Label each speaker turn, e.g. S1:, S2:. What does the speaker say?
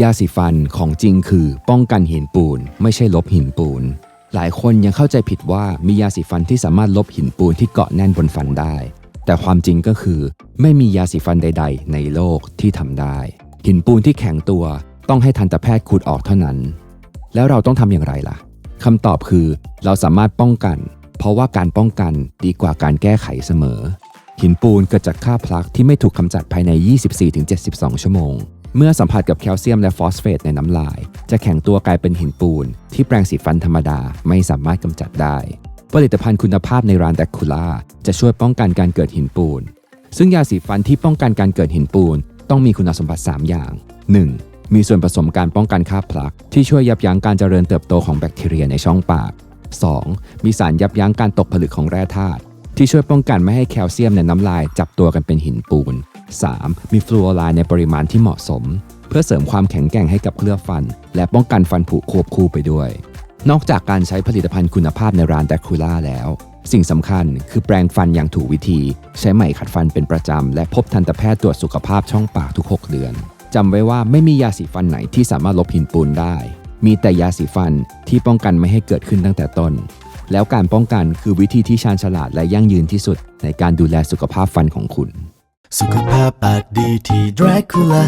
S1: ยาสีฟันของจริงคือป้องกันหินปูน ไม่ใช่ลบหินปูน หลายคนยังเข้าใจผิดว่ามียาสีฟันที่สามารถลบหินปูนที่เกาะแน่นบนฟันได้ แต่ความจริงก็คือ ไม่มียาสีฟันใด ๆ ในโลกที่ทำได้ หินปูนที่แข็งตัวต้องให้ทันตแพทย์ขูดออกเท่านั้น แล้วเราต้องทำอย่างไรล่ะคำตอบคือเราสามารถป้องกัน เพราะว่าการป้องกันดีกว่าการแก้ไขเสมอ หินปูนเกิดจากค่าพลักที่ไม่ถูกกำจัดภายใน 24-72 ชั่วโมง เมื่อสัมผัสกับแคลเซียมและฟอสเฟตในน้ำลาย จะแข็งตัวกลายเป็นหินปูน ที่แปรงสีฟันธรรมดาไม่สามารถกำจัดได้ ผลิตภัณฑ์คุณภาพในร้านแดกคูล่าจะช่วยป้องกันการเกิดหินปูน ซึ่งยาสีฟันที่ป้องกันการเกิดหินปูน ต้องมีคุณสมบัติ 3 อย่าง 1. มีส่วนผสมการป้องกันค่าพลัก ที่ช่วยยับยั้งการเจริญเติบโตของแบคทีเรียในช่องปาก 2. มีสารยับยั้งการตกผลึกของแร่ธาตุที่ช่วยป้องกันไม่ให้แคลเซียมในน้ำลายจับตัวกันเป็นหินปูน 3. มีฟลูออไรด์ในปริมาณที่เหมาะสม เพื่อเสริมความแข็งแกร่งให้กับเคลือบฟัน และป้องกันฟันผุควบคู่ไปด้วย นอกจากการใช้ผลิตภัณฑ์คุณภาพในร้านแดคูล่าแล้ว สิ่งสำคัญคือแปรงฟันอย่างถูกวิธี ใช้ไหมขัดฟันเป็นประจำ และพบทันตแพทย์ตรวจสุขภาพช่องปากทุก 6 เดือนจำไว้ว่าไม่มียาสีฟันไหนที่สามารถลบหินปูนได้ มีแต่ยาสีฟันที่ป้องกันไม่ให้เกิดขึ้นตั้งแต่ต้น แล้วการป้องกันคือวิธีที่ชาญฉลาดและยั่งยืนที่สุดในการดูแลสุขภาพฟันของคุณ
S2: สุขภาพปากดีที่ Dracula